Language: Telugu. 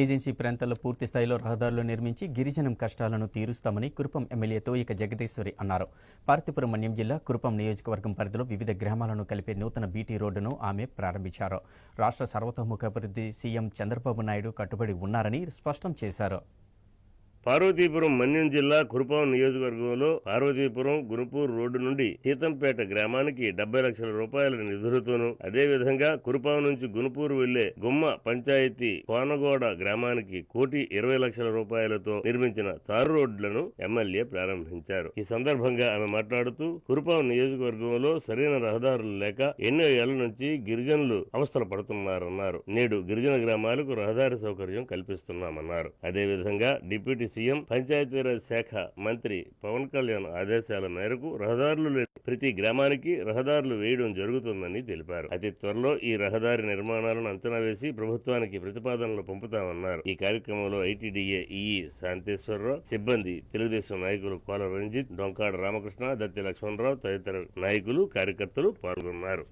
ఏజెన్సీ ప్రాంతాల్లో పూర్తి స్థాయిలో రహదారులు నిర్మించి గిరిజనం కష్టాలను తీరుస్తామని కురుపం ఎమ్మెల్యే తోయిక జగదీశ్వరి అన్నారు. పార్తీపురం మన్యం జిల్లా కురుపం నియోజకవర్గం పరిధిలో వివిధ గ్రామాలను కలిపే నూతన బీటీ రోడ్డును ఆమె ప్రారంభించారు. రాష్ట్ర సర్వతోముఖాభివృద్ధి సీఎం చంద్రబాబు నాయుడు కట్టుబడి ఉన్నారని స్పష్టం చేశారు. పార్వతీపురం మన్యం జిల్లా కురుపాం నియోజకవర్గంలో పార్వతీపురం గురుపూర్ రోడ్డు నుండి సీతంపేట గ్రామానికి డెబ్బై లక్షల రూపాయల నిధులతోనూ అదేవిధంగా కురుపాం నుంచి గునుపూర్ వెళ్ళే గుమ్మ పంచాయతీ కోనగోడ గ్రామానికి కోటి ఇరవై లక్షల రూపాయలతో నిర్మించిన తారు రోడ్లను ఎమ్మెల్యే ప్రారంభించారు. ఈ సందర్భంగా ఆమె మాట్లాడుతూ కురుపాం నియోజకవర్గంలో సరైన రహదారులు లేక ఎన్నో ఏళ్ళ నుంచి గిరిజనులు అవస్థలు పడుతున్నారన్నారు. నేడు గిరిజన గ్రామాలకు రహదారి సౌకర్యం కల్పిస్తున్నామన్నారు. అదేవిధంగా డిప్యూటీ సీఎం పంచాయతీరాజ్ శాఖ మంత్రి పవన్ కళ్యాణ్ ఆదేశాల మేరకు రహదారులు లేని ప్రతి గ్రామానికి రహదారులు వేయడం జరుగుతుందని తెలిపారు. అతి త్వరలో ఈ రహదారి నిర్మాణాలను అంచనా వేసి ప్రభుత్వానికి ప్రతిపాదనలు పంపుతామన్నారు. ఈ కార్యక్రమంలో ఐటీడీఏ ఈఈ శాంతేశ్వరరావు సిబ్బంది తెలుగుదేశం నాయకులు కోల రంజిత్ డొంకాడ రామకృష్ణ దత్తి లక్ష్మణరావు తదితర నాయకులు కార్యకర్తలు పాల్గొన్నారు.